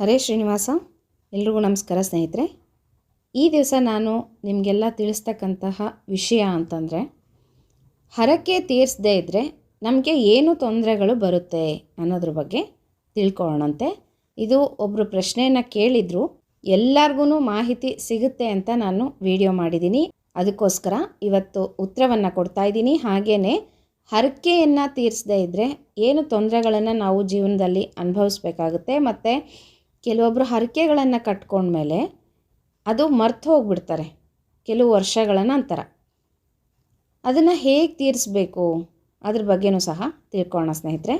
ಹರೇ ಶ್ರೀನಿವಾಸ, ಎಲ್ರಿಗೂ ನಮಸ್ಕಾರ ಸ್ನೇಹಿತರೆ. ಈ ದಿವಸ ನಾನು ನಿಮಗೆಲ್ಲ ತಿಳಿಸ್ತಕ್ಕಂತಹ ವಿಷಯ ಅಂತಂದರೆ, ಹರಕೆ ತೀರಿಸದೇ ಇದ್ದರೆ ನಮಗೆ ಏನು ತೊಂದರೆಗಳು ಬರುತ್ತೆ ಅನ್ನೋದ್ರ ಬಗ್ಗೆ ತಿಳ್ಕೊಳ್ಳೋಣಂತೆ. ಇದು ಒಬ್ಬರು ಪ್ರಶ್ನೆಯನ್ನು ಕೇಳಿದರು ಎಲ್ಲರಿಗೂ ಮಾಹಿತಿ ಸಿಗುತ್ತೆ ಅಂತ ನಾನು ವಿಡಿಯೋ ಮಾಡಿದ್ದೀನಿ ಅದಕ್ಕೋಸ್ಕರ ಇವತ್ತು ಉತ್ತರವನ್ನು ಕೊಡ್ತಾ ಇದ್ದೀನಿ. ಹಾಗೆಯೇ ಹರಕೆಯನ್ನು ತೀರಿಸದೇ ಇದ್ದರೆ ಏನು ತೊಂದರೆಗಳನ್ನು ನಾವು ಜೀವನದಲ್ಲಿ ಅನುಭವಿಸ್ಬೇಕಾಗುತ್ತೆ, ಮತ್ತು ಕೆಲವೊಬ್ಬರು ಹರಕೆಗಳನ್ನು ಕಟ್ಕೊಂಡ್ಮೇಲೆ ಅದು ಮರ್ತು ಹೋಗ್ಬಿಡ್ತಾರೆ. ಕೆಲವು ವರ್ಷಗಳ ನಂತರ ಅದನ್ನು ಹೇಗೆ ತೀರಿಸ್ಬೇಕು? ಅದ್ರ ಬಗ್ಗೆನೂ ಸಹ ತಿಳ್ಕೊಳ್ಳೋಣ ಸ್ನೇಹಿತರೆ.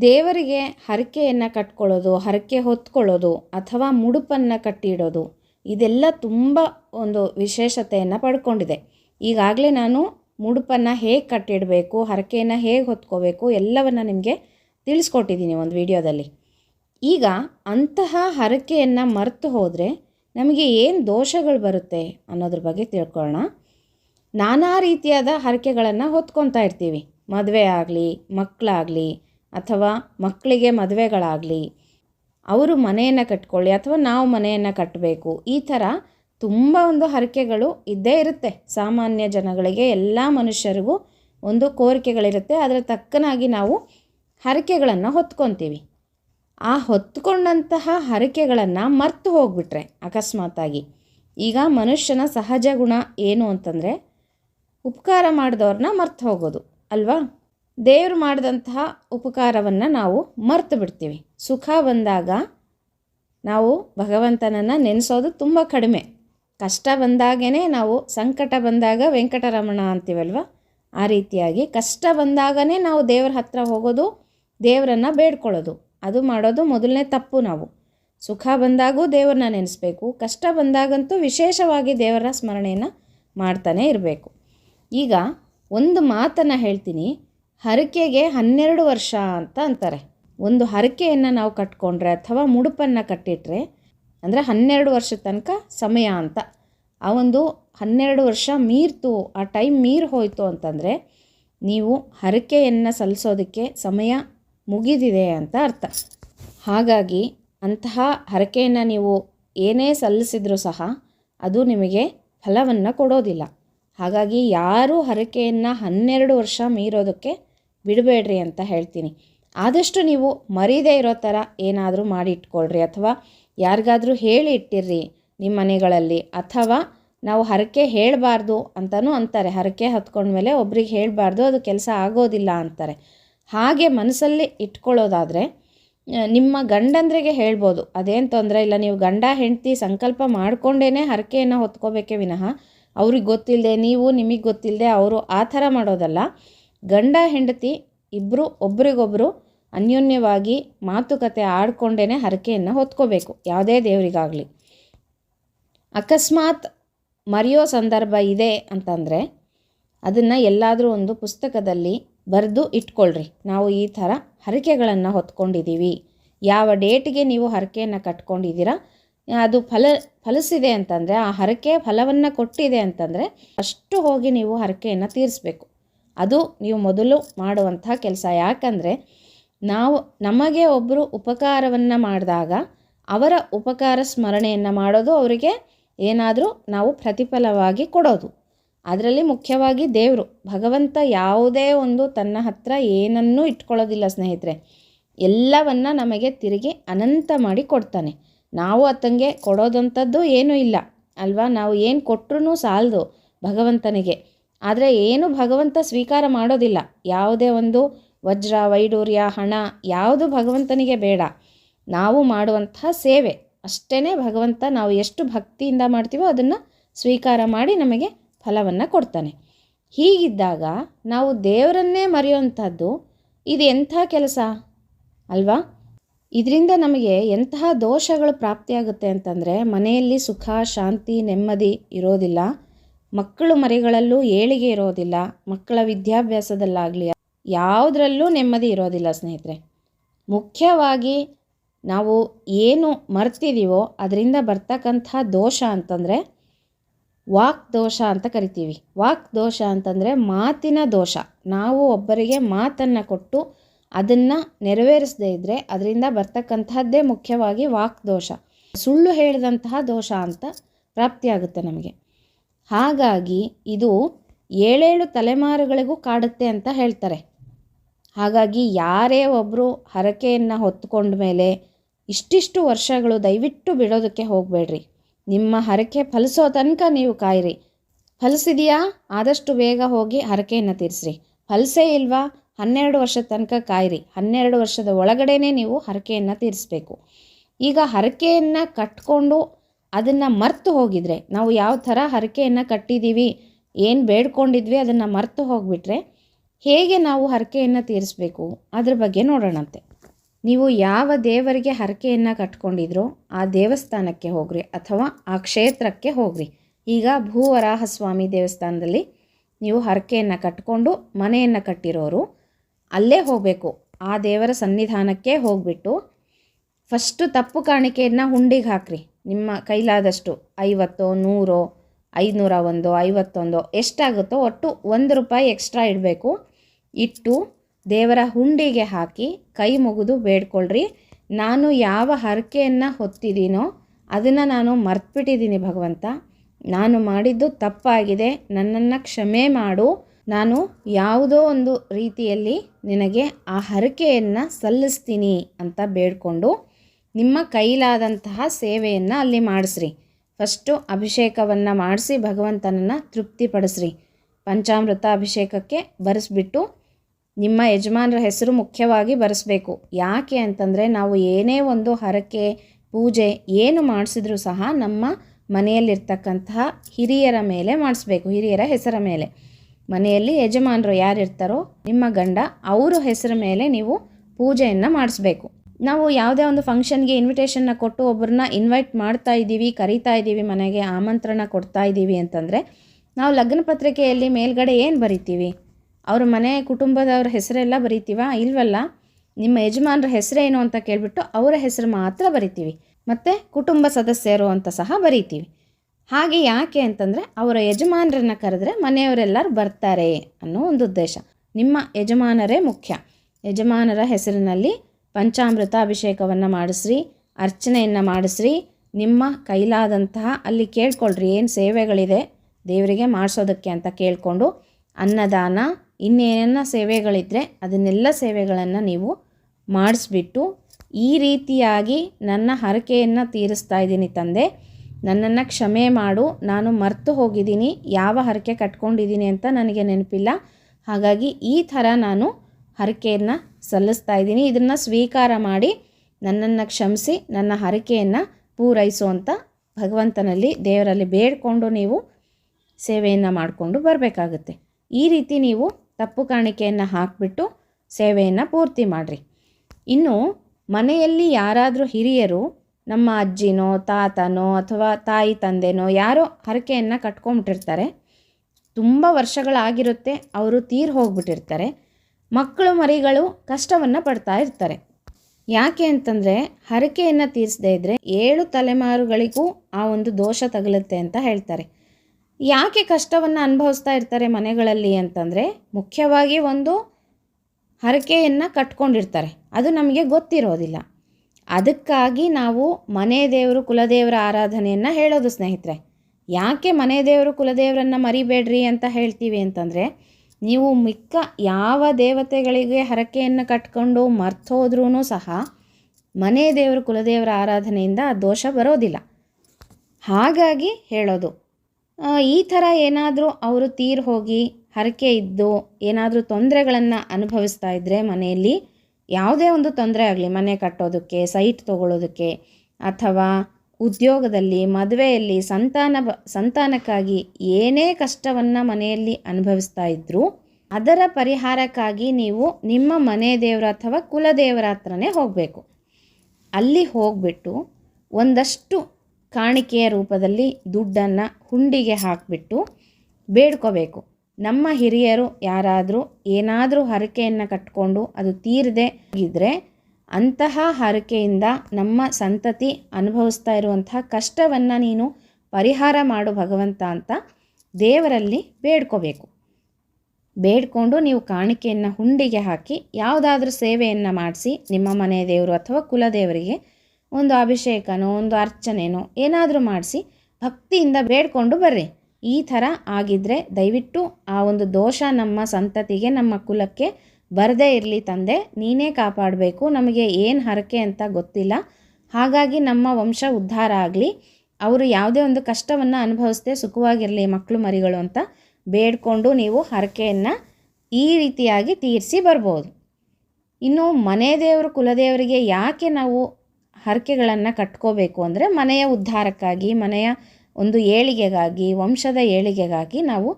ದೇವರಿಗೆ ಹರಕೆಯನ್ನು ಕಟ್ಕೊಳ್ಳೋದು, ಹರಕೆ ಹೊತ್ಕೊಳ್ಳೋದು, ಅಥವಾ ಮುಡುಪನ್ನು ಕಟ್ಟಿಡೋದು, ಇದೆಲ್ಲ ತುಂಬ ಒಂದು ವಿಶೇಷತೆಯನ್ನು ಪಡ್ಕೊಂಡಿದೆ. ಈಗಾಗಲೇ ನಾನು ಮುಡುಪನ್ನು ಹೇಗೆ ಕಟ್ಟಿಡಬೇಕು, ಹರಕೆಯನ್ನು ಹೇಗೆ ಹೊತ್ಕೋಬೇಕು ಎಲ್ಲವನ್ನು ನಿಮಗೆ ತಿಳಿಸ್ಕೊಟ್ಟಿದ್ದೀನಿ ಒಂದು ವಿಡಿಯೋದಲ್ಲಿ. ಈಗ ಅಂತಹ ಹರಕೆಯನ್ನು ಮರೆತು ಹೋದರೆ ನಮಗೆ ಏನು ದೋಷಗಳು ಬರುತ್ತೆ ಅನ್ನೋದ್ರ ಬಗ್ಗೆ ತಿಳ್ಕೊಳ್ಳೋಣ ನಾನಾ ರೀತಿಯಾದ ಹರಕೆಗಳನ್ನು ಹೊತ್ಕೊತಾ ಇರ್ತೀವಿ. ಮದುವೆ ಆಗಲಿ ಮಕ್ಕಳಾಗಲಿ ಅಥವಾ ಮಕ್ಕಳಿಗೆ ಮದುವೆಗಳಾಗಲಿ. ಅವರು ಮನೆಯನ್ನು ಕಟ್ಕೊಳ್ಳಿ ಅಥವಾ ನಾವು ಮನೆಯನ್ನು ಕಟ್ಟಬೇಕು ಈ ಥರ ತುಂಬ ಒಂದು ಹರಕೆಗಳು ಇದ್ದೇ ಇರುತ್ತೆ. ಸಾಮಾನ್ಯ ಜನಗಳಿಗೆ, ಎಲ್ಲ ಮನುಷ್ಯರಿಗೂ ಒಂದು ಕೋರಿಕೆಗಳಿರುತ್ತೆ. ಅದರ ತಕ್ಕನಾಗಿ ನಾವು ಹರಕೆಗಳನ್ನು ಹೊತ್ಕೊತೀವಿ. ಆ ಹೊತ್ಕೊಂಡಂತಹ ಹರಕೆಗಳನ್ನು ಮರ್ತು ಹೋಗ್ಬಿಟ್ರೆ ಅಕಸ್ಮಾತಾಗಿ. ಈಗ ಮನುಷ್ಯನ ಸಹಜ ಗುಣ ಏನು ಅಂತಂದರೆ ಉಪಕಾರ ಮಾಡಿದವ್ರನ್ನ ಮರ್ತು ಹೋಗೋದು, ಅಲ್ವಾ? ದೇವರು ಮಾಡಿದಂತಹ ಉಪಕಾರವನ್ನು ನಾವು ಮರ್ತು ಬಿಡ್ತೀವಿ. ಸುಖ ಬಂದಾಗ ನಾವು ಭಗವಂತನನ್ನು ನೆನೆಸೋದು ತುಂಬ ಕಡಿಮೆ. ಕಷ್ಟ ಬಂದಾಗೇ ನಾವು ಸಂಕಟ ಬಂದಾಗ ವೆಂಕಟರಮಣ ಅಂತೀವಲ್ವ? ಆ ರೀತಿಯಾಗಿ ಕಷ್ಟ ಬಂದಾಗನೇ ನಾವು ದೇವರ ಹತ್ರ ಹೋಗೋದು, ದೇವರನ್ನು ಬೇಡ್ಕೊಳ್ಳೋದು. ಅದು ಮಾಡೋದು ಮೊದಲನೇ ತಪ್ಪು ನಾವು. ಸುಖ ಬಂದಾಗೂ ದೇವರನ್ನ ನೆನೆಸ್ಬೇಕು, ಕಷ್ಟ ಬಂದಾಗಂತೂ ವಿಶೇಷವಾಗಿ ದೇವರ ಸ್ಮರಣೆಯನ್ನು ಮಾಡ್ತಾನೆ ಇರಬೇಕು. ಈಗ ಒಂದು ಮಾತನ್ನು ಹೇಳ್ತೀನಿ, ಹರಕೆಗೆ ಹನ್ನೆರಡು ವರ್ಷ ಅಂತ ಅಂತಾರೆ. ಒಂದು ಹರಕೆಯನ್ನು ನಾವು ಕಟ್ಕೊಂಡ್ರೆ ಅಥವಾ ಮುಡುಪನ್ನು ಕಟ್ಟಿಟ್ರೆ, ಅಂದರೆ ಹನ್ನೆರಡು ವರ್ಷದ ತನಕ ಸಮಯ ಅಂತ. ಆ ಒಂದು ಹನ್ನೆರಡು ವರ್ಷ ಮೀರ್ತು, ಆ ಟೈಮ್ ಮೀರಿ ಹೋಯಿತು ಅಂತಂದರೆ, ನೀವು ಹರಕೆಯನ್ನು ಸಲ್ಲಿಸೋದಕ್ಕೆ ಸಮಯ ಮುಗಿದಿದೆ ಅಂತ ಅರ್ಥ. ಹಾಗಾಗಿ ಅಂತಹ ಹರಕೆಯನ್ನು ನೀವು ಏನೇ ಸಲ್ಲಿಸಿದರೂ ಸಹ ಅದು ನಿಮಗೆ ಫಲವನ್ನು ಕೊಡೋದಿಲ್ಲ. ಹಾಗಾಗಿ ಯಾರೂ ಹರಕೆಯನ್ನು ಹನ್ನೆರಡು ವರ್ಷ ಮೀರೋದಕ್ಕೆ ಬಿಡಬೇಡ್ರಿ ಅಂತ ಹೇಳ್ತೀನಿ. ಆದಷ್ಟು ನೀವು ಮರೀದೇ ಇರೋ ಥರ ಏನಾದರೂ ಮಾಡಿ ಇಟ್ಕೊಳ್ರಿ ಅಥವಾ ಯಾರಿಗಾದರೂ ಹೇಳಿ ಇಟ್ಟಿರ್ರಿ ನಿಮ್ಮ ಮನೆಗಳಲ್ಲಿ ಅಥವಾ ನಾವು ಹರಕೆ ಹೇಳಬಾರ್ದು ಅಂತಲೂ ಅಂತಾರೆ. ಹರಕೆ ಹತ್ಕೊಂಡ್ಮೇಲೆ ಒಬ್ರಿಗೆ ಹೇಳಬಾರ್ದು, ಅದು ಕೆಲಸ ಆಗೋದಿಲ್ಲ ಅಂತಾರೆ. ಹಾಗೆ ಮನಸ್ಸಲ್ಲೇ ಇಟ್ಕೊಳ್ಳೋದಾದರೆ ನಿಮ್ಮ ಗಂಡಂದ್ರಿಗೆ ಹೇಳ್ಬೋದು. ಅದೇನು ತೊಂದರೆ ಇಲ್ಲ. ನೀವು ಗಂಡ, ಹೆಂಡತಿ ಸಂಕಲ್ಪ ಮಾಡಿಕೊಂಡೇ ಹರಕೆಯನ್ನು ಹೊತ್ಕೋಬೇಕೇ ವಿನಃ ಅವ್ರಿಗೆ ಗೊತ್ತಿಲ್ಲದೆ ನೀವು ನಿಮಗೆ ಗೊತ್ತಿಲ್ಲದೆ ಅವರು ಆ ಥರ ಮಾಡೋದಲ್ಲ. ಗಂಡ, ಹೆಂಡತಿ ಇಬ್ಬರು ಒಬ್ರಿಗೊಬ್ಬರು ಅನ್ಯೋನ್ಯವಾಗಿ ಮಾತುಕತೆ ಆಡ್ಕೊಂಡೇ ಹರಕೆಯನ್ನು ಹೊತ್ಕೋಬೇಕು. ಯಾವುದೇ ದೇವರಿಗಾಗಲಿ. ಅಕಸ್ಮಾತ್ ಮರೆಯೋ ಸಂದರ್ಭ ಇದೆ ಅಂತಂದರೆ, ಅದನ್ನು ಎಲ್ಲಾದರೂ ಒಂದು ಪುಸ್ತಕದಲ್ಲಿ ಬರೆದು ಇಟ್ಕೊಳ್ರಿ. ನಾವು ಈ ಥರ ಹರಕೆಗಳನ್ನು ಹೊತ್ಕೊಂಡಿದ್ದೀವಿ. ಯಾವ ಡೇಟ್ಗೆ ನೀವು ಹರಕೆಯನ್ನು ಕಟ್ಕೊಂಡಿದ್ದೀರಾ, ಅದು ಫಲ, ಫಲಿಸಿದೆ ಅಂತಂದರೆ, ಆ ಹರಕೆ ಫಲವನ್ನು ಕೊಟ್ಟಿದೆ ಅಂತಂದರೆ, ಅಷ್ಟು ಹೋಗಿ ನೀವು ಹರಕೆಯನ್ನು ತೀರಿಸ್ಬೇಕು. ಅದು ನೀವು ಮೊದಲು ಮಾಡುವಂಥ ಕೆಲಸ. ಯಾಕಂದರೆ, ನಾವು, ನಮಗೆ ಒಬ್ಬರು ಉಪಕಾರವನ್ನು ಮಾಡಿದಾಗ, ಅವರ ಉಪಕಾರ ಸ್ಮರಣೆಯನ್ನು ಮಾಡೋದು ಅವರಿಗೆ ಏನಾದರೂ ನಾವು ಪ್ರತಿಫಲವಾಗಿ ಕೊಡೋದು. ಅದರಲ್ಲಿ ಮುಖ್ಯವಾಗಿ ದೇವರು. ಭಗವಂತ ಯಾವುದೇ ಒಂದು ತನ್ನ ಹತ್ರ ಏನನ್ನೂ ಇಟ್ಕೊಳ್ಳೋದಿಲ್ಲ ಸ್ನೇಹಿತರೆ. ಎಲ್ಲವನ್ನ ನಮಗೆ ತಿರುಗಿ ಅನಂತ ಮಾಡಿ ಕೊಡ್ತಾನೆ. ನಾವು ಆತಂಗೆ ಕೊಡೋದಂಥದ್ದು ಏನೂ ಇಲ್ಲ. ಅಲ್ವಾ? ನಾವು ಏನು ಕೊಟ್ಟರೂ ಸಾಲದು ಭಗವಂತನಿಗೆ. ಆದರೆ ಏನು ಭಗವಂತ ಸ್ವೀಕಾರ ಮಾಡೋದಿಲ್ಲ. ಯಾವುದೇ ಒಂದು ವಜ್ರ, ವೈಡೂರ್ಯ, ಹಣ ಯಾವುದು ಭಗವಂತನಿಗೆ ಬೇಡ. ನಾವು ಮಾಡುವಂತಹ ಸೇವೆ. ಅಷ್ಟೇ ಭಗವಂತ ನಾವು ಎಷ್ಟು ಭಕ್ತಿಯಿಂದ ಮಾಡ್ತೀವೋ ಅದನ್ನು ಸ್ವೀಕಾರ ಮಾಡಿ ನಮಗೆ ಫಲವನ್ನು ಕೊಡ್ತಾನೆ. ಹೀಗಿದ್ದಾಗ ನಾವು ದೇವರನ್ನೇ ಮರೆಯುವಂಥದ್ದು ಇದು ಎಂಥ ಕೆಲಸ? ಅಲ್ವಾ? ಇದರಿಂದ ನಮಗೆ ಎಂತಹ ದೋಷಗಳು ಪ್ರಾಪ್ತಿಯಾಗುತ್ತೆ ಅಂತಂದರೆ ಮನೆಯಲ್ಲಿ ಸುಖ, ಶಾಂತಿ, ನೆಮ್ಮದಿ ಇರೋದಿಲ್ಲ. ಮಕ್ಕಳು ಮರಿಗಳಲ್ಲೂ ಏಳಿಗೆ ಇರೋದಿಲ್ಲ. ಮಕ್ಕಳ ವಿದ್ಯಾಭ್ಯಾಸದಲ್ಲಾಗಲಿ ಯಾವುದರಲ್ಲೂ ನೆಮ್ಮದಿ ಇರೋದಿಲ್ಲ ಸ್ನೇಹಿತರೆ. ಮುಖ್ಯವಾಗಿ ನಾವು ಏನು ಮರ್ತಿದ್ದೀವೋ ಅದರಿಂದ ಬರ್ತಕ್ಕಂಥ ದೋಷ ಅಂತಂದರೆ ವಾಕ್ ದೋಷ ಅಂತ ಕರಿತೀವಿ. ವಾಕ್ ದೋಷ ಅಂತಂದರೆ ಮಾತಿನ ದೋಷ. ನಾವು ಒಬ್ಬರಿಗೆ ಮಾತನ್ನು ಕೊಟ್ಟು ಅದನ್ನು ನೆರವೇರಿಸದೇ ಇದ್ದರೆ ಅದರಿಂದ ಬರ್ತಕ್ಕಂತಹದ್ದೇ ಮುಖ್ಯವಾಗಿ ವಾಕ್ ದೋಷ. ಸುಳ್ಳು ಹೇಳಿದಂತಹ ದೋಷ ಅಂತ ಪ್ರಾಪ್ತಿಯಾಗುತ್ತೆ ನಮಗೆ. ಹಾಗಾಗಿ ಇದು ಏಳೇಳು ತಲೆಮಾರುಗಳಿಗೂ ಕಾಡುತ್ತೆ ಅಂತ ಹೇಳ್ತಾರೆ. ಹಾಗಾಗಿ ಯಾರೇ ಒಬ್ಬರು ಹರಕೆಯನ್ನು ಹೊತ್ತುಕೊಂಡ ಮೇಲೆ ಇಷ್ಟಿಷ್ಟು ವರ್ಷಗಳು ದಯವಿಟ್ಟು ಬಿಡೋದಕ್ಕೆ ಹೋಗಬೇಡ್ರಿ. ನಿಮ್ಮ ಹರಕೆ ಫಲಿಸೋ ತನಕ ನೀವು ಕಾಯಿರಿ. ಫಲಿಸಿದೆಯಾ? ಆದಷ್ಟು ಬೇಗ ಹೋಗಿ ಹರಕೆಯನ್ನು ತೀರಿಸ್ರಿ. ಫಲಸೇ ಇಲ್ವಾ? ಹನ್ನೆರಡು ವರ್ಷದ ತನಕ ಕಾಯಿರಿ. ಹನ್ನೆರಡು ವರ್ಷದ ಒಳಗಡೆನೇ ನೀವು ಹರಕೆಯನ್ನು ತೀರಿಸ್ಬೇಕು. ಈಗ ಹರಕೆಯನ್ನು ಕಟ್ಕೊಂಡು ಅದನ್ನು ಮರ್ತು ಹೋಗಿದರೆ, ನಾವು ಯಾವ ಥರ ಹರಕೆಯನ್ನು ಕಟ್ಟಿದ್ದೀವಿ ಏನು ಬೇಡ್ಕೊಂಡಿದ್ವಿ ಅದನ್ನು ಮರ್ತು ಹೋಗಿಬಿಟ್ರೆ, ಹೇಗೆ ನಾವು ಹರಕೆಯನ್ನು ತೀರಿಸ್ಬೇಕು? ಅದ್ರ ಬಗ್ಗೆ ನೋಡೋಣಂತೆ. ನೀವು ಯಾವ ದೇವರಿಗೆ ಹರಕೆಯನ್ನು ಕಟ್ಕೊಂಡಿದ್ರೋ ಆ ದೇವಸ್ಥಾನಕ್ಕೆ ಹೋಗ್ರಿ ಅಥವಾ ಆ ಕ್ಷೇತ್ರಕ್ಕೆ ಹೋಗ್ರಿ. ಈಗ ಭೂವರಾಹ ಸ್ವಾಮಿ ದೇವಸ್ಥಾನದಲ್ಲಿ ನೀವು ಹರಕೆಯನ್ನು ಕಟ್ಕೊಂಡು ಮನೆಯನ್ನು ಕಟ್ಟಿರೋರು, ಅಲ್ಲೇ ಹೋಗಬೇಕು. ಆ ದೇವರ ಸನ್ನಿಧಾನಕ್ಕೆ ಹೋಗ್ಬಿಟ್ಟು ಫಸ್ಟು ತಪ್ಪು ಕಾಣಿಕೆಯನ್ನು ಹುಂಡಿಗೆ ಹಾಕ್ರಿ. ನಿಮ್ಮ ಕೈಲಾದಷ್ಟು ಐವತ್ತೋ, ನೂರೋ, ಐದುನೂರ ಒಂದು, ಐವತ್ತೊಂದು ಎಷ್ಟಾಗುತ್ತೋ ಒಟ್ಟು ಒಂದು ರೂಪಾಯಿ ಎಕ್ಸ್ಟ್ರಾ ಇಡಬೇಕು. ಇಟ್ಟು ದೇವರ ಹುಂಡಿಗೆ ಹಾಕಿ ಕೈ ಮುಗಿದು ಬೇಡ್ಕೊಳ್ರಿ. ನಾನು ಯಾವ ಹರಕೆಯನ್ನು ಹೊತ್ತಿದ್ದೀನೋ ಅದನ್ನು ನಾನು ಮರ್ತ್ಬಿಟ್ಟಿದ್ದೀನಿ ಭಗವಂತ. ನಾನು ಮಾಡಿದ್ದು ತಪ್ಪಾಗಿದೆ. ನನ್ನನ್ನು ಕ್ಷಮೆ ಮಾಡು. ನಾನು ಯಾವುದೋ ಒಂದು ರೀತಿಯಲ್ಲಿ ನಿನಗೆ ಆ ಹರಕೆಯನ್ನು ಸಲ್ಲಿಸ್ತೀನಿ ಅಂತ ಬೇಡಿಕೊಂಡು ನಿಮ್ಮ ಕೈಲಾದಂತಹ ಸೇವೆಯನ್ನು ಅಲ್ಲಿ ಮಾಡಿಸ್ರಿ. ಫಸ್ಟು ಅಭಿಷೇಕವನ್ನು ಮಾಡಿಸಿ ಭಗವಂತನನ್ನು ತೃಪ್ತಿಪಡಿಸ್ರಿ. ಪಂಚಾಮೃತ ಅಭಿಷೇಕಕ್ಕೆ ಬರೆಸ್ಬಿಟ್ಟು ನಿಮ್ಮ ಯಜಮಾನರ ಹೆಸರು ಮುಖ್ಯವಾಗಿ ಬರೆಸ್ಬೇಕು. ಯಾಕೆ ಅಂತಂದರೆ ನಾವು ಏನೇ ಒಂದು ಹರಕೆ, ಪೂಜೆ ಏನು ಮಾಡಿಸಿದ್ರೂ ಸಹ ನಮ್ಮ ಮನೆಯಲ್ಲಿರ್ತಕ್ಕಂತಹ ಹಿರಿಯರ ಮೇಲೆ ಮಾಡಿಸ್ಬೇಕು, ಹಿರಿಯರ ಹೆಸರ ಮೇಲೆ. ಮನೆಯಲ್ಲಿ ಯಜಮಾನರು ಯಾರಿರ್ತಾರೋ, ನಿಮ್ಮ ಗಂಡ ಅವರ ಹೆಸರ ಮೇಲೆ ನೀವು ಪೂಜೆಯನ್ನು ಮಾಡಿಸ್ಬೇಕು. ನಾವು ಯಾವುದೇ ಒಂದು ಫಂಕ್ಷನ್ಗೆ ಇನ್ವಿಟೇಷನ್ನ ಕೊಟ್ಟು ಒಬ್ಬರನ್ನ ಇನ್ವೈಟ್ ಮಾಡ್ತಾ ಇದ್ದೀವಿ, ಕರಿತಾ ಇದ್ದೀವಿ, ಮನೆಗೆ ಆಮಂತ್ರಣ ಕೊಡ್ತಾ ಇದ್ದೀವಿ ಅಂತಂದರೆ ನಾವು ಲಗ್ನ ಪತ್ರಿಕೆಯಲ್ಲಿ ಮೇಲ್ಗಡೆ ಏನು ಬರಿತೀವಿ? ಅವ್ರ ಮನೆ ಕುಟುಂಬದವ್ರ ಹೆಸರೆಲ್ಲ ಬರಿತೀವಾ? ಇಲ್ವಲ್ಲ? ನಿಮ್ಮ ಯಜಮಾನ್ರ ಹೆಸರೇನು ಅಂತ ಕೇಳಿಬಿಟ್ಟು ಅವರ ಹೆಸರು ಮಾತ್ರ ಬರಿತೀವಿ. ಮತ್ತು ಕುಟುಂಬ ಸದಸ್ಯರು ಅಂತ ಸಹ ಬರಿತೀವಿ. ಹಾಗೆ ಯಾಕೆ ಅಂತಂದರೆ ಅವರ ಯಜಮಾನರನ್ನು ಕರೆದ್ರೆ ಮನೆಯವರೆಲ್ಲರೂ ಬರ್ತಾರೆ ಅನ್ನೋ ಒಂದು ಉದ್ದೇಶ. ನಿಮ್ಮ ಯಜಮಾನರೇ ಮುಖ್ಯ. ಯಜಮಾನರ ಹೆಸರಿನಲ್ಲಿ ಪಂಚಾಮೃತ ಅಭಿಷೇಕವನ್ನು ಮಾಡಿಸ್ರಿ, ಅರ್ಚನೆಯನ್ನು ಮಾಡಿಸ್ರಿ. ನಿಮ್ಮ ಕೈಲಾದಂತಹ ಅಲ್ಲಿ ಕೇಳ್ಕೊಳ್ರಿ, ಏನು ಸೇವೆಗಳಿದೆ ದೇವರಿಗೆ ಮಾಡಿಸೋದಕ್ಕೆ ಅಂತ ಕೇಳಿಕೊಂಡು ಅನ್ನದಾನ ಇನ್ನೇನ ಸೇವೆಗಳಿದ್ದರೆ ಅದನ್ನೆಲ್ಲ ಸೇವೆಗಳನ್ನು ನೀವು ಮಾಡಿಸ್ಬಿಟ್ಟು ಈ ರೀತಿಯಾಗಿ ನನ್ನ ಹರಕೆಯನ್ನು ತೀರಿಸ್ತಾ ಇದ್ದೀನಿ ತಂದೆ. ನನ್ನನ್ನು ಕ್ಷಮೆ ಮಾಡು. ನಾನು ಮರ್ತು ಹೋಗಿದ್ದೀನಿ. ಯಾವ ಹರಕೆ ಕಟ್ಕೊಂಡಿದ್ದೀನಿ ಅಂತ ನನಗೆ ನೆನಪಿಲ್ಲ. ಹಾಗಾಗಿ ಈ ಥರ ನಾನು ಹರಕೆಯನ್ನು ಸಲ್ಲಿಸ್ತಾ ಇದ್ದೀನಿ. ಇದನ್ನು ಸ್ವೀಕಾರ ಮಾಡಿ ನನ್ನನ್ನು ಕ್ಷಮಿಸಿ ನನ್ನ ಹರಕೆಯನ್ನು ಪೂರೈಸುವಂಥ ಭಗವಂತನಲ್ಲಿ, ದೇವರಲ್ಲಿ ಬೇಡಿಕೊಂಡು ನೀವು ಸೇವೆಯನ್ನು ಮಾಡಿಕೊಂಡು ಬರಬೇಕಾಗುತ್ತೆ. ಈ ರೀತಿ ನೀವು ತಪ್ಪು ಕಾಣಿಕೆಯನ್ನು ಹಾಕಿಬಿಟ್ಟು ಸೇವೆಯನ್ನು ಪೂರ್ತಿ ಮಾಡಿರಿ. ಇನ್ನು ಮನೆಯಲ್ಲಿ ಯಾರಾದರೂ ಹಿರಿಯರು ನಮ್ಮ ಅಜ್ಜಿನೋ, ತಾತನೋ ಅಥವಾ ತಾಯಿ ತಂದೆನೋ ಯಾರೋ ಹರಕೆಯನ್ನು ಕಟ್ಕೊಂಬಿಟ್ಟಿರ್ತಾರೆ. ತುಂಬ ವರ್ಷಗಳಾಗಿರುತ್ತೆ ಅವರು ತೀರ್ ಹೋಗ್ಬಿಟ್ಟಿರ್ತಾರೆ. ಮಕ್ಕಳು ಮರಿಗಳು ಕಷ್ಟವನ್ನು ಪಡ್ತಾ ಇರ್ತಾರೆ. ಯಾಕೆ ಅಂತಂದರೆ ಹರಕೆಯನ್ನು ತೀರಿಸದೇ ಇದ್ದರೆ ಏಳು ತಲೆಮಾರುಗಳಿಗೂ ಆ ಒಂದು ದೋಷ ತಗಲುತ್ತೆ ಅಂತ ಹೇಳ್ತಾರೆ. ಯಾಕೆ ಕಷ್ಟವನ್ನು ಅನುಭವಿಸ್ತಾ ಇರ್ತಾರೆ ಮನೆಗಳಲ್ಲಿ ಅಂತಂದರೆ ಮುಖ್ಯವಾಗಿ ಒಂದು ಹರಕೆಯನ್ನು ಕಟ್ಕೊಂಡಿರ್ತಾರೆ. ಅದು ನಮಗೆ ಗೊತ್ತಿರೋದಿಲ್ಲ. ಅದಕ್ಕಾಗಿ ನಾವು ಮನೆ ದೇವರು ಕುಲದೇವರ ಆರಾಧನೆಯನ್ನು ಹೇಳೋದು ಸ್ನೇಹಿತರೆ. ಯಾಕೆ ಮನೆ ದೇವರು ಕುಲದೇವರನ್ನು ಮರಿಬೇಡ್ರಿ ಅಂತ ಹೇಳ್ತೀವಿ ಅಂತಂದರೆ, ನೀವು ಮಿಕ್ಕ ಯಾವ ದೇವತೆಗಳಿಗೆ ಹರಕೆಯನ್ನು ಕಟ್ಕೊಂಡು ಮರ್ತೋದ್ರೂ ಸಹ ಮನೆ ದೇವರು ಕುಲದೇವರ ಆರಾಧನೆಯಿಂದ ದೋಷ ಬರೋದಿಲ್ಲ. ಹಾಗಾಗಿ ಹೇಳೋದು ಈ ಥರ ಏನಾದರೂ ಅವರು ತೀರ್ ಹೋಗಿ ಹರಕೆ ಇದ್ದು ಏನಾದರೂ ತೊಂದರೆಗಳನ್ನು ಅನುಭವಿಸ್ತಾ ಇದ್ದರೆ ಮನೆಯಲ್ಲಿ ಯಾವುದೇ ಒಂದು ತೊಂದರೆ ಆಗಲಿ, ಮನೆ ಕಟ್ಟೋದಕ್ಕೆ, ಸೈಟ್ ತೊಗೊಳ್ಳೋದಕ್ಕೆ ಅಥವಾ ಉದ್ಯೋಗದಲ್ಲಿ, ಮದುವೆಯಲ್ಲಿ ಸಂತಾನ ಬ, ಸಂತಾನಕ್ಕಾಗಿ ಏನೇ ಕಷ್ಟವನ್ನು ಮನೆಯಲ್ಲಿ ಅನುಭವಿಸ್ತಾ ಇದ್ದರೂ ಅದರ ಪರಿಹಾರಕ್ಕಾಗಿ ನೀವು ನಿಮ್ಮ ಮನೆ ದೇವರ ಅಥವಾ ಕುಲದೇವರ ಹತ್ರನೇ ಹೋಗಬೇಕು. ಅಲ್ಲಿ ಹೋಗ್ಬಿಟ್ಟು ಒಂದಷ್ಟು ಕಾಣಿಕೆಯ ರೂಪದಲ್ಲಿ ದುಡ್ಡನ್ನು ಹುಂಡಿಗೆ ಹಾಕಿಬಿಟ್ಟು ಬೇಡ್ಕೋಬೇಕು. ನಮ್ಮ ಹಿರಿಯರು ಯಾರಾದರೂ ಏನಾದರೂ ಹರಕೆಯನ್ನು ಕಟ್ಕೊಂಡು ಅದು ತೀರದೆ ಇದ್ದರೆ ಅಂತಹ ಹರಕೆಯಿಂದ ನಮ್ಮ ಸಂತತಿ ಅನುಭವಿಸ್ತಾ ಇರುವಂತಹ ಕಷ್ಟವನ್ನು ನೀನು ಪರಿಹಾರ ಮಾಡು ಭಗವಂತ ಅಂತ ದೇವರಲ್ಲಿ ಬೇಡ್ಕೋಬೇಕು. ಬೇಡ್ಕೊಂಡು ನೀವು ಕಾಣಿಕೆಯನ್ನು ಹುಂಡಿಗೆ ಹಾಕಿ ಯಾವುದಾದ್ರೂ ಸೇವೆಯನ್ನು ಮಾಡಿಸಿ ನಿಮ್ಮ ಮನೆ ದೇವರು ಅಥವಾ ಕುಲದೇವರಿಗೆ ಒಂದು ಅಭಿಷೇಕನೋ, ಒಂದು ಅರ್ಚನೆನೋ ಏನಾದರೂ ಮಾಡಿಸಿ ಭಕ್ತಿಯಿಂದ ಬೇಡ್ಕೊಂಡು ಬರ್ರಿ. ಈ ಥರ ಆಗಿದ್ದರೆ ದಯವಿಟ್ಟು ಆ ಒಂದು ದೋಷ ನಮ್ಮ ಸಂತತಿಗೆ, ನಮ್ಮ ಕುಲಕ್ಕೆ ಬರದೇ ಇರಲಿ ತಂದೆ. ನೀನೇ ಕಾಪಾಡಬೇಕು. ನಮಗೆ ಏನು ಹರಕೆ ಅಂತ ಗೊತ್ತಿಲ್ಲ. ಹಾಗಾಗಿ ನಮ್ಮ ವಂಶ ಉದ್ಧಾರ ಆಗಲಿ. ಅವರು ಯಾವುದೇ ಒಂದು ಕಷ್ಟವನ್ನು ಅನುಭವಿಸದೆ ಸುಖವಾಗಿರಲಿ ಮಕ್ಕಳು ಮರಿಗಳು ಅಂತ ಬೇಡ್ಕೊಂಡು ನೀವು ಹರಕೆಯನ್ನು ಈ ರೀತಿಯಾಗಿ ತೀರಿಸಿ ಬರ್ಬೋದು. ಇನ್ನು ಮನೆ ದೇವರು ಕುಲದೇವರಿಗೆ ಯಾಕೆ ನಾವು ಹರಕೆಗಳನ್ನು ಕಟ್ಕೋಬೇಕು ಅಂದರೆ ಮನೆಯ ಉದ್ಧಾರಕ್ಕಾಗಿ, ಮನೆಯ ಒಂದು ಏಳಿಗೆಗಾಗಿ, ವಂಶದ ಏಳಿಗೆಗಾಗಿ ನಾವು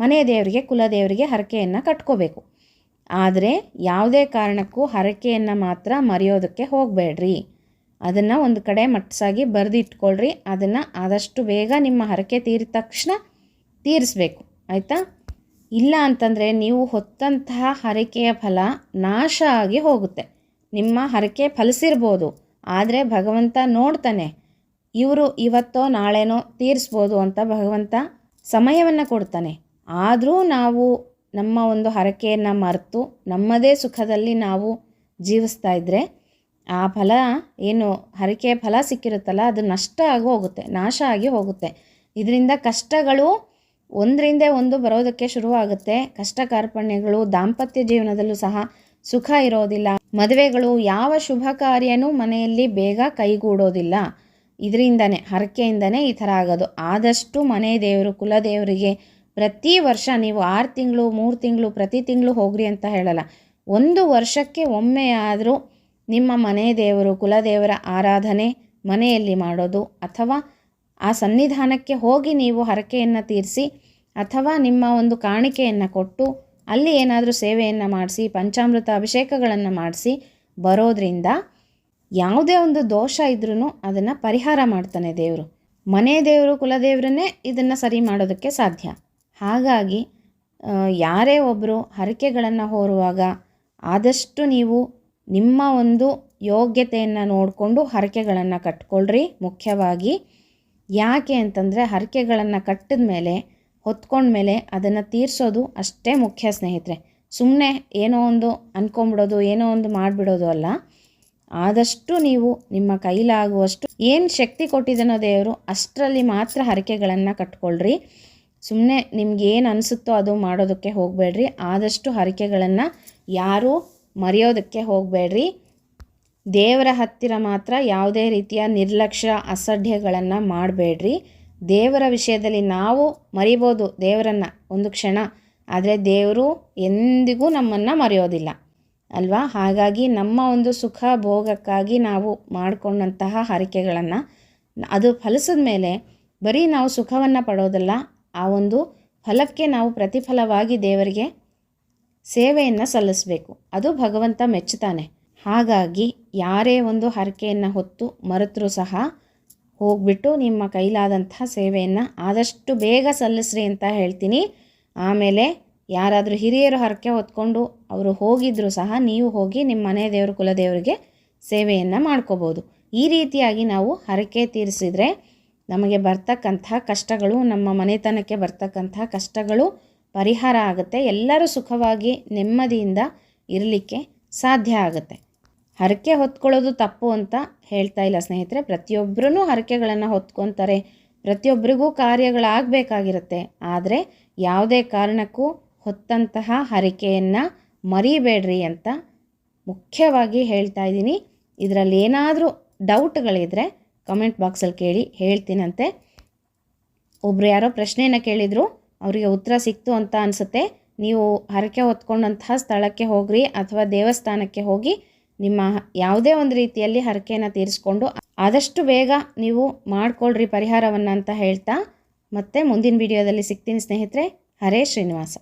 ಮನೆಯ ದೇವರಿಗೆ, ಕುಲದೇವರಿಗೆ ಹರಕೆಯನ್ನು ಕಟ್ಕೋಬೇಕು. ಆದರೆ ಯಾವುದೇ ಕಾರಣಕ್ಕೂ ಹರಕೆಯನ್ನು ಮಾತ್ರ ಮರೆಯೋದಕ್ಕೆ ಹೋಗಬೇಡ್ರಿ. ಅದನ್ನು ಒಂದು ಕಡೆ ಮಟ್ಸಾಗಿ ಬರೆದಿಟ್ಕೊಳ್ರಿ. ಅದನ್ನು ಆದಷ್ಟು ಬೇಗ ನಿಮ್ಮ ಹರಕೆ ತೀರಿದ ತಕ್ಷಣ ತೀರಿಸ್ಬೇಕು. ಆಯಿತಾ? ಇಲ್ಲ ಅಂತಂದರೆ ನೀವು ಹೊತ್ತಂತಹ ಹರಕೆಯ ಫಲ ನಾಶ ಆಗಿ ಹೋಗುತ್ತೆ. ನಿಮ್ಮ ಹರಕೆ ಫಲಿಸಿರ್ಬೋದು. ಆದರೆ ಭಗವಂತ ನೋಡ್ತಾನೆ, ಇವರು ಇವತ್ತೋ ನಾಳೆನೋ ತೀರಿಸ್ಬೋದು ಅಂತ ಭಗವಂತ ಸಮಯವನ್ನು ಕೊಡ್ತಾನೆ. ಆದರೂ ನಾವು ನಮ್ಮ ಒಂದು ಹರಕೆಯನ್ನು ಮರೆತು ನಮ್ಮದೇ ಸುಖದಲ್ಲಿ ನಾವು ಜೀವಿಸ್ತಾ ಇದ್ದರೆ ಆ ಫಲ ಏನು ಹರಕೆಯ ಫಲ ಸಿಕ್ಕಿರುತ್ತಲ್ಲ, ಅದು ನಷ್ಟ ಆಗಿ ಹೋಗುತ್ತೆ, ನಾಶ ಆಗಿ ಹೋಗುತ್ತೆ. ಇದರಿಂದ ಕಷ್ಟಗಳು ಒಂದರಿಂದ ಒಂದು ಬರೋದಕ್ಕೆ ಶುರುವಾಗುತ್ತೆ. ಕಷ್ಟ ಕಾರ್ಪಣ್ಯಗಳು, ದಾಂಪತ್ಯ ಜೀವನದಲ್ಲೂ ಸಹ ಸುಖ ಇರೋದಿಲ್ಲ. ಮದುವೆಗಳು ಯಾವ ಶುಭ ಕಾರ್ಯನೂ ಮನೆಯಲ್ಲಿ ಬೇಗ ಕೈಗೂಡೋದಿಲ್ಲ. ಇದರಿಂದನೇ, ಹರಕೆಯಿಂದನೇ ಈ ಥರ ಆಗೋದು. ಆದಷ್ಟು ಮನೆ ದೇವರು ಕುಲದೇವರಿಗೆ ಪ್ರತಿ ವರ್ಷ ನೀವು ಆರು ತಿಂಗಳು, ಮೂರು ತಿಂಗಳು, ಪ್ರತಿ ತಿಂಗಳು ಹೋಗ್ರಿ ಅಂತ ಹೇಳಲ್ಲ. ಒಂದು ವರ್ಷಕ್ಕೆ ಒಮ್ಮೆ ಆದರೂ ನಿಮ್ಮ ಮನೆ ದೇವರು ಕುಲದೇವರ ಆರಾಧನೆ ಮನೆಯಲ್ಲಿ ಮಾಡೋದು ಅಥವಾ ಆ ಸನ್ನಿಧಾನಕ್ಕೆ ಹೋಗಿ ನೀವು ಹರಕೆಯನ್ನು ತೀರಿಸಿ ಅಥವಾ ನಿಮ್ಮ ಒಂದು ಕಾಣಿಕೆಯನ್ನು ಕೊಟ್ಟು ಅಲ್ಲಿ ಏನಾದರೂ ಸೇವೆಯನ್ನು ಮಾಡಿಸಿ, ಪಂಚಾಮೃತ ಅಭಿಷೇಕಗಳನ್ನು ಮಾಡಿಸಿ ಬರೋದ್ರಿಂದ ಯಾವುದೇ ಒಂದು ದೋಷ ಇದ್ರೂ ಅದನ್ನು ಪರಿಹಾರ ಮಾಡ್ತಾನೆ ದೇವರು. ಮನೆ ದೇವರು, ಕುಲದೇವರನ್ನೇ ಇದನ್ನು ಸರಿ ಮಾಡೋದಕ್ಕೆ ಸಾಧ್ಯ. ಹಾಗಾಗಿ ಯಾರೇ ಒಬ್ಬರು ಹರಕೆಗಳನ್ನು ಹೋರುವಾಗ ಆದಷ್ಟು ನೀವು ನಿಮ್ಮ ಒಂದು ಯೋಗ್ಯತೆಯನ್ನು ನೋಡಿಕೊಂಡು ಹರಕೆಗಳನ್ನು ಕಟ್ಕೊಳ್ರಿ ಮುಖ್ಯವಾಗಿ. ಯಾಕೆ ಅಂತಂದರೆ ಹರಕೆಗಳನ್ನು ಕಟ್ಟಿದ ಮೇಲೆ ಹೊತ್ಕೊಂಡ್ಮೇಲೆ ಅದನ್ನು ತೀರಿಸೋದು ಅಷ್ಟೇ ಮುಖ್ಯ ಸ್ನೇಹಿತರೆ. ಸುಮ್ಮನೆ ಏನೋ ಒಂದು ಅಂದ್ಕೊಂಬಿಡೋದು ಏನೋ ಒಂದು ಮಾಡಿಬಿಡೋದು ಅಲ್ಲ. ಆದಷ್ಟು ನೀವು ನಿಮ್ಮ ಕೈಲಾಗುವಷ್ಟು ಏನು ಶಕ್ತಿ ಕೊಟ್ಟಿದ್ದಾನೋ ದೇವರು ಅಷ್ಟರಲ್ಲಿ ಮಾತ್ರ ಹರಕೆಗಳನ್ನು ಕಟ್ಕೊಳ್ರಿ. ಸುಮ್ಮನೆ ನಿಮ್ಗೆ ಏನು ಅನಿಸುತ್ತೋ ಅದು ಮಾಡೋದಕ್ಕೆ ಹೋಗಬೇಡ್ರಿ. ಆದಷ್ಟು ಹರಕೆಗಳನ್ನು ಯಾರೂ ಮರೆಯೋದಕ್ಕೆ ಹೋಗಬೇಡ್ರಿ. ದೇವರ ಹತ್ತಿರ ಮಾತ್ರ ಯಾವುದೇ ರೀತಿಯ ನಿರ್ಲಕ್ಷ್ಯ, ಅಸಡ್ಯಗಳನ್ನು ಮಾಡಬೇಡ್ರಿ. ದೇವರ ವಿಷಯದಲ್ಲಿ ನಾವು ಮರಿಬೋದು ದೇವರನ್ನು ಒಂದು ಕ್ಷಣ, ಆದರೆ ದೇವರು ಎಂದಿಗೂ ನಮ್ಮನ್ನು ಮರೆಯೋದಿಲ್ಲ, ಅಲ್ವಾ? ಹಾಗಾಗಿ ನಮ್ಮ ಒಂದು ಸುಖ ಭೋಗಕ್ಕಾಗಿ ನಾವು ಮಾಡಿಕೊಂಡಂತಹ ಹರಕೆಗಳನ್ನು, ಅದು ಫಲಿಸಿದ ಮೇಲೆ ಬರೀ ನಾವು ಸುಖವನ್ನು ಪಡೋದಲ್ಲ, ಆ ಒಂದು ಫಲಕ್ಕೆ ನಾವು ಪ್ರತಿಫಲವಾಗಿ ದೇವರಿಗೆ ಸೇವೆಯನ್ನು ಸಲ್ಲಿಸಬೇಕು. ಅದು ಭಗವಂತ ಮೆಚ್ಚುತ್ತಾನೆ. ಹಾಗಾಗಿ ಯಾರೇ ಒಂದು ಹರಕೆಯನ್ನು ಹೊತ್ತು ಮರೆತರೂ ಸಹ ಹೋಗ್ಬಿಟ್ಟು ನಿಮ್ಮ ಕೈಲಾದಂಥ ಸೇವೆಯನ್ನು ಆದಷ್ಟು ಬೇಗ ಸಲ್ಲಿಸ್ರಿ ಅಂತ ಹೇಳ್ತೀನಿ. ಆಮೇಲೆ ಯಾರಾದರೂ ಹಿರಿಯರು ಹರಕೆ ಹೊತ್ಕೊಂಡು ಅವರು ಹೋಗಿದ್ದರೂ ಸಹ ನೀವು ಹೋಗಿ ನಿಮ್ಮ ಮನೆ ದೇವರ ಕುಲದೇವರಿಗೆ ಸೇವೆಯನ್ನು ಮಾಡ್ಕೋಬೋದು. ಈ ರೀತಿಯಾಗಿ ನಾವು ಹರಕೆ ತೀರಿಸಿದರೆ ನಮಗೆ ಬರ್ತಕ್ಕಂಥ ಕಷ್ಟಗಳು, ನಮ್ಮ ಮನೆತನಕ್ಕೆ ಬರ್ತಕ್ಕಂಥ ಕಷ್ಟಗಳು ಪರಿಹಾರ ಆಗುತ್ತೆ. ಎಲ್ಲರೂ ಸುಖವಾಗಿ ನೆಮ್ಮದಿಯಿಂದ ಇರಲಿಕ್ಕೆ ಸಾಧ್ಯ ಆಗುತ್ತೆ. ಹರಕೆ ಹೊತ್ಕೊಳ್ಳೋದು ತಪ್ಪು ಅಂತ ಹೇಳ್ತಾ ಇಲ್ಲ ಸ್ನೇಹಿತರೆ. ಪ್ರತಿಯೊಬ್ಬರೂ ಹರಕೆಗಳನ್ನು ಹೊತ್ಕೊತಾರೆ. ಪ್ರತಿಯೊಬ್ಬರಿಗೂ ಕಾರ್ಯಗಳಾಗಬೇಕಾಗಿರುತ್ತೆ. ಆದರೆ ಯಾವುದೇ ಕಾರಣಕ್ಕೂ ಹೊತ್ತಂತಹ ಹರಕೆಯನ್ನು ಮರಿಬೇಡ್ರಿ ಅಂತ ಮುಖ್ಯವಾಗಿ ಹೇಳ್ತಾ ಇದ್ದೀನಿ. ಇದರಲ್ಲಿ ಏನಾದರೂ ಡೌಟ್ಗಳಿದ್ರೆ ಕಮೆಂಟ್ ಬಾಕ್ಸಲ್ಲಿ ಕೇಳಿ ಹೇಳ್ತೀನಂತೆ. ಒಬ್ರು ಯಾರೋ ಪ್ರಶ್ನೆಯನ್ನು ಕೇಳಿದರು, ಅವರಿಗೆ ಉತ್ತರ ಸಿಕ್ತು ಅಂತ ಅನಿಸುತ್ತೆ. ನೀವು ಹರಕೆ ಹೊತ್ಕೊಂಡಂತಹ ಸ್ಥಳಕ್ಕೆ ಹೋಗ್ರಿ ಅಥವಾ ದೇವಸ್ಥಾನಕ್ಕೆ ಹೋಗಿ ನಿಮ್ಮ ಯಾವುದೇ ಒಂದು ರೀತಿಯಲ್ಲಿ ಹರಕೆಯನ್ನು ತೀರಿಸ್ಕೊಂಡು ಆದಷ್ಟು ಬೇಗ ನೀವು ಮಾಡಿಕೊಳ್ಳ್ರಿ ಪರಿಹಾರವನ್ನು ಅಂತ ಹೇಳ್ತಾ ಮತ್ತೆ ಮುಂದಿನ ವಿಡಿಯೋದಲ್ಲಿ ಸಿಗ್ತೀನಿ ಸ್ನೇಹಿತರೆ. ಹರೇ ಶ್ರೀನಿವಾಸ.